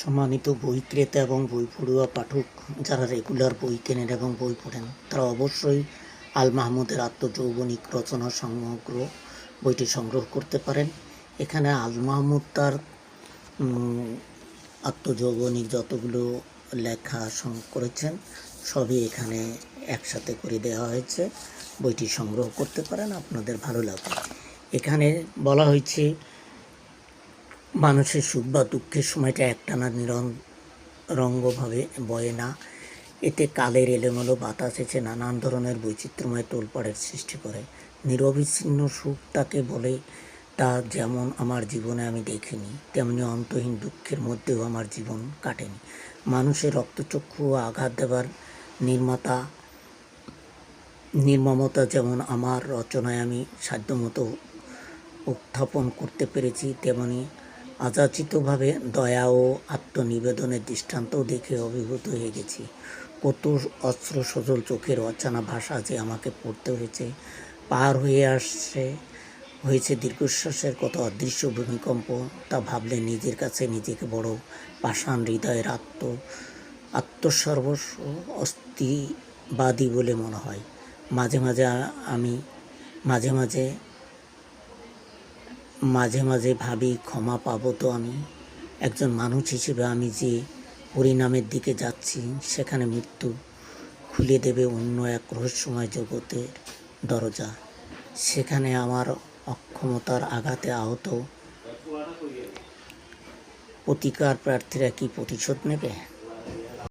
সম্মানিত বই ক্রেতা এবং বই পড়ুয়া পাঠক যারা রেগুলার বই কেনেন এবং বই পড়েন, তারা অবশ্যই আল মাহমুদের আত্মযৌবনিক রচনা সমগ্র বইটি সংগ্রহ করতে পারেন। এখানে আল মাহমুদ তার আত্মযৌবনিক যতগুলো লেখা করেছেন, সবই এখানে একসাথে করে দেওয়া হয়েছে। বইটি সংগ্রহ করতে পারেন, আপনাদের ভালো লাগবে। এখানে বলা হয়েছে মানুষের সুখ বা দুঃখের সময়টা একটানা নিরঙ্গভাবে বয়ে না। এতে কালের এলোমেলো বাতাস এসে নানান ধরনের বৈচিত্র্যময় তোলপাড়ের সৃষ্টি করে। নিরবিচ্ছিন্ন সুখটাকে বলে, তা যেমন আমার জীবনে আমি দেখিনি, তেমনি অন্তহীন দুঃখের মধ্যেও আমার জীবন কাটেনি। মানুষের রক্তচক্ষু ও আঘাত দেবার নির্মাতা নির্মমতা যেমন আমার রচনায় আমি সাধ্যমতো উত্থাপন করতে পেরেছি, তেমনি আযাচিতভাবে দয়া ও আত্মনিবেদনের দৃষ্টান্তও দেখে অভিভূত হয়ে গেছি। কত অস্ত্র সজল চোখের অচানা ভাষা যে আমাকে পড়তে হয়েছে, পার হয়ে আসছে, হয়েছে দীর্ঘশ্বাসের কত অদৃশ্য ভূমিকম্প, তা ভাবলে নিজের কাছে নিজেকে বড় পাষাণ হৃদয়ের আত্ম, আত্মসর্বস্ব অস্থিবাদী বলে মনে হয়। মাঝে মাঝে আমি, মাঝে মাঝে মাঝে মাঝে ভাবি, ক্ষমা পাবো তো আমি। একজন মানুষ হিসেবে আমি যে পরিণামের দিকে যাচ্ছি, সেখানে মৃত্যু খুলে দেবে অন্য এক রহস্যময় জগতের দরজা। সেখানে আমার অক্ষমতার আঘাতে আহত প্রতিকার প্রার্থীরা কি প্রতিশোধ নেবে?